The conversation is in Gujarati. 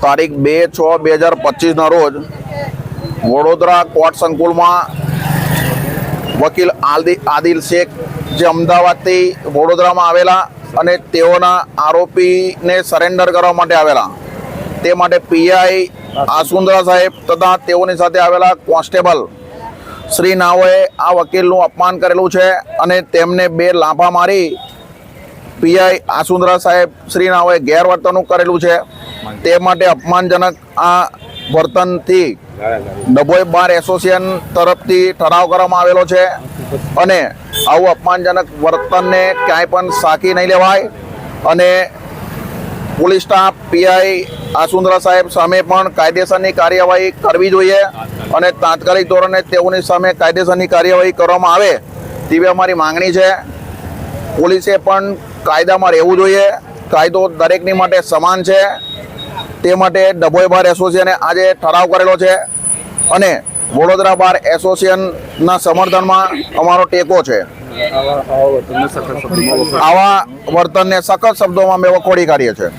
તારીખ બે છ બે હજાર પચીસના રોજ વડોદરા કોર્ટ સંકુલમાં વકીલ આલદી આદિલ શેખ જે અમદાવાદથી વડોદરામાં આવેલા અને તેઓના આરોપીને સરેન્ડર કરવા માટે આવેલા. તે માટે પીઆઈ આસુંદરા સાહેબ તથા તેઓની સાથે આવેલા કોન્સ્ટેબલ શ્રી નાઓએ આ વકીલનું અપમાન કરેલું છે અને તેમને બે લાંફા મારી પીઆઈ આસુંદરા સાહેબ શ્રી નાઓએ ગેરવર્તણૂક કરેલું છે. તે માટે અપમાનજનક આ વર્તનથી ડભોઈ બાર એસોસિએશન તરફથી ઠરાવ કરવામાં આવેલો છે અને આવું અપમાનજનક વર્તનને ક્યાંય પણ સાકી નહીં લેવાય અને પોલીસ સ્ટાફ, પીઆઈ આસુંદરા સાહેબ સામે પણ કાયદેસરની કાર્યવાહી કરવી જોઈએ અને તાત્કાલિક ધોરણે તેઓની સામે કાયદેસરની કાર્યવાહી કરવામાં આવે તેવી અમારી માંગણી છે. પોલીસે પણ કાયદામાં રહેવું જોઈએ. કાયદો દરેકની માટે સમાન છે. તે માટે ડભોઈ બાર એસોસિએશને આજે ઠરાવ કરેલો છે. અને વડોદરા બાર એસોસિએશનના સમર્થનમાં અમારો ટેકો છે. આવા વર્તનને સખત શબ્દોમાં અમે વખોડી કાઢીએ છીએ